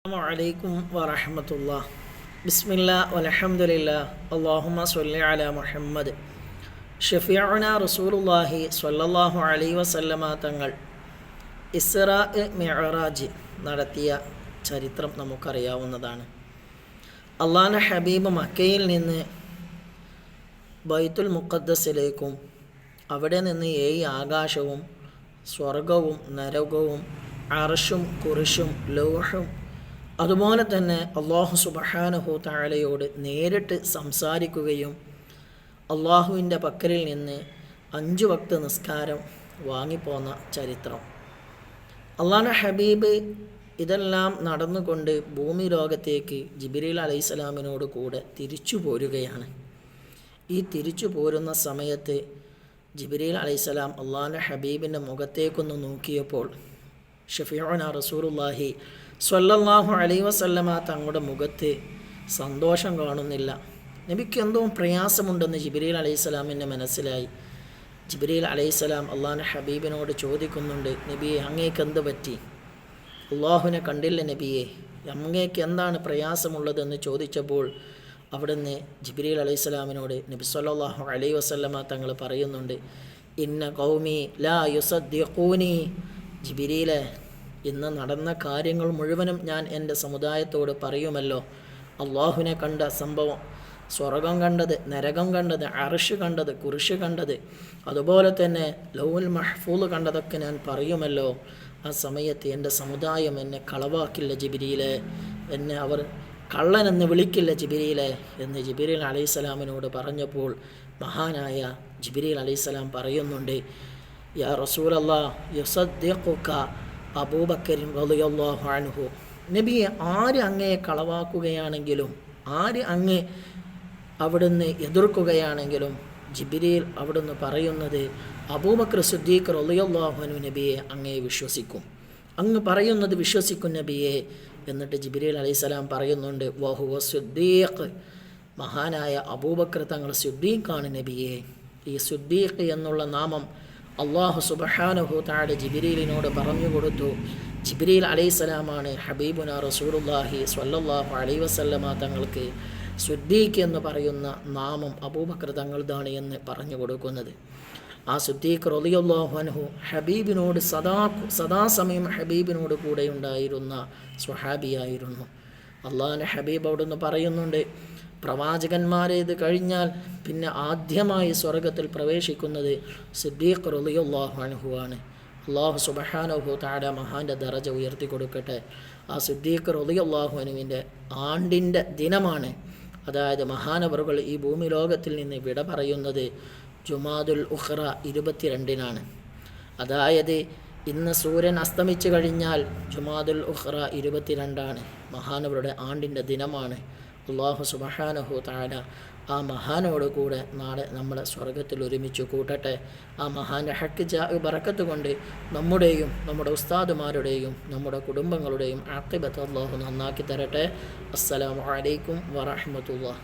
السلام عليكم ورحمة الله بسم الله والحمد لله اللهم صل على محمد ഷഫിയുന റസൂലുള്ളാഹി സ്വല്ലല്ലാഹു അലൈഹി വസല്ലമ തങ്ങൾ ഇസ്രാ മിഅറാജ് നടത്തിയ ചരിത്രം നമുക്കറിയാവുന്നതാണ് അള്ളാഹ് ഹബീബ് മക്കയിൽ നിന്ന് ബൈത്തുൽ മുഖദ്ദസിലേക്കും അവിടെ നിന്ന് ഏഴ് ആകാശവും സ്വർഗവും നരകവും അർഷും കുറിഷും ലൗഹും അതുപോലെ തന്നെ അള്ളാഹു സുബഹാനഹു താഴയോട് നേരിട്ട് സംസാരിക്കുകയും അള്ളാഹുവിന്റെ പക്കലിൽ നിന്ന് അഞ്ചു വക്ത് നിസ്കാരം വാങ്ങിപ്പോന്ന ചരിത്രം. അള്ളാഹ് ഹബീബ് ഇതെല്ലാം നടന്നുകൊണ്ട് ഭൂമി ലോകത്തേക്ക് ജിബിരിൽ അലൈഹിസ്സലാമിനോട് കൂടെ തിരിച്ചു പോരുകയാണ്. ഈ തിരിച്ചു പോരുന്ന സമയത്ത് ജിബിരിൽ അലൈഹിസ്സലാം അള്ളാഹുന്റെ ഹബീബിന്റെ മുഖത്തേക്കൊന്ന് നോക്കിയപ്പോൾ ഷഫീഉന റസൂറുല്ലാഹി സ്വല്ലല്ലാഹു അലൈഹി വസല്ലമ തങ്ങളുടെ മുഖത്ത് സന്തോഷം കാണുന്നില്ല. നബിക്ക് എന്തോ പ്രയാസമുണ്ടെന്ന് ജിബ്രീൽ അലൈഹിസ്സലാമിന്റെ മനസ്സിലായി. ജിബ്രീൽ അലൈഹിസ്സലാം അള്ളാഹു ഹബീബിനോട് ചോദിക്കുന്നുണ്ട് നബിയെ അങ്ങേക്ക് എന്ത് പറ്റി? അള്ളാഹുവിനെ കണ്ടില്ല നബിയെ. അങ്ങേക്ക് എന്താണ് പ്രയാസമുള്ളതെന്ന് ചോദിച്ചപ്പോൾ അവിടുന്ന് ജിബ്രീൽ അലൈഹിസ്സലാമിനോട് നബി സ്വല്ലല്ലാഹു അലൈഹി വസല്ലമ തങ്ങൾ പറയുന്നുണ്ട് ഇന്ന കൗമി ലാ യുസദ്ദിഖൂനി ജിബിരിയിലെ ഇന്ന് നടന്ന കാര്യങ്ങൾ മുഴുവനും ഞാൻ എന്റെ സമുദായത്തോട് പറയുമല്ലോ. അള്ളാഹുവിനെ കണ്ട സംഭവം സ്വർഗം കണ്ടത് നരകം കണ്ടത് അറിഷ് കണ്ടത് കുറിഷ് കണ്ടത് അതുപോലെ തന്നെ ലൗൽ മഹ്ഫൂൽ കണ്ടതൊക്കെ ഞാൻ പറയുമല്ലോ. ആ സമയത്ത് എന്റെ സമുദായം എന്നെ കളവാക്കില്ല ജിബിരിയിലെ എന്നെ അവർ കള്ളനെന്ന് വിളിക്കില്ല ജിബിരിയിലെ എന്ന് ജിബിരിൽ അലൈഹിസ്സലാമിനോട് പറഞ്ഞപ്പോൾ മഹാനായ ജിബിരിൽ അലൈഹിസ്സലാം പറയുന്നുണ്ട് യാ റസൂലല്ലാ بكر അബൂബക്കരിൻ الله അൻഹു. നബിയെ ആര് അങ്ങയെ കളവാക്കുകയാണെങ്കിലും ആര് അങ്ങ് അവിടുന്ന് എതിർക്കുകയാണെങ്കിലും ജിബിരിയിൽ അവിടുന്ന് പറയുന്നത് അബൂബക്കർ സുദ്ദീഖ് റളിയല്ലാഹുനു നബിയെ അങ്ങയെ വിശ്വസിക്കും. അങ്ങ് പറയുന്നത് വിശ്വസിക്കും നബിയെ എന്നിട്ട് ജിബിരിൽ അലൈഹിസ്സലാം പറയുന്നുണ്ട് വഹുവ സുദ്ദീഖ്. മഹാനായ അബൂബക്കർ തങ്ങൾ സുദ്ദീഖാണ് നബിയെ. ഈ സുദ്ദീഖ് എന്നുള്ള നാമം അള്ളാഹു സുബഹാനുഹു താഴെ ജിബിരിലിനോട് പറഞ്ഞു കൊടുത്തു. ജിബിരിൽ അലൈസലാമാണ് ഹബീബുന റസൂറുല്ലാഹി സ്വല്ലല്ലാഹു അലൈ വസല്ലമ തങ്ങൾക്ക് സുദ്ദീഖ് എന്ന് പറയുന്ന നാമം അബൂബക്കർ തങ്ങളതാണ് എന്ന് പറഞ്ഞു കൊടുക്കുന്നത്. ആ സുദ്ദീഖ് റളിയല്ലാഹു അൻഹു ഹബീബിനോട് സദാ സദാസമയം ഹബീബിനോട് കൂടെ ഉണ്ടായിരുന്ന സ്വഹാബിയായിരുന്നു. അള്ളാഹിന്റെ ഹബീബ് അവിടുന്ന് പറയുന്നുണ്ട് പ്രവാചകന്മാരെ ഇത് കഴിഞ്ഞാൽ പിന്നെ ആദ്യമായി സ്വർഗത്തിൽ പ്രവേശിക്കുന്നത് സിദ്ദീഖ് റളിയല്ലാഹു അൻഹു ആണ്. അള്ളാഹു സുബഹാനുഹു താഴ മഹാന്റെ ദറജ ഉയർത്തി കൊടുക്കട്ടെ. ആ സിദ്ദീഖ് റളിയല്ലാഹു അനുവിന്റെ ആണ്ടിന്റെ ദിനമാണ്. അതായത് മഹാനവറുകൾ ഈ ഭൂമി ലോകത്തിൽ നിന്ന് വിട പറയുന്നത് ജുമാദുൽ ഉഹ്റ ഇരുപത്തിരണ്ടിനാണ്. അതായത് ഇന്ന് സൂര്യൻ അസ്തമിച്ചു കഴിഞ്ഞാൽ ജുമാദുൽ ഉഹ്റ ഇരുപത്തിരണ്ടാണ്. മഹാനവരുടെ ആണ്ടിന്റെ ദിനമാണ്. അള്ളാഹു സുബഹാനഹു താല ആ മഹാനോട് കൂടെ നാളെ നമ്മളെ സ്വർഗത്തിൽ ഒരുമിച്ച് കൂട്ടട്ടെ. ആ മഹാന്റെ ഹക്ക് ബറക്കത്ത് കൊണ്ട് നമ്മുടെയും നമ്മുടെ ഉസ്താദുമാരുടെയും നമ്മുടെ കുടുംബങ്ങളുടെയും ആക്കിബത്ത് അള്ളാഹു നന്നാക്കി തരട്ടെ. അസ്സലാമു അലൈക്കും വറഹമത്തുള്ള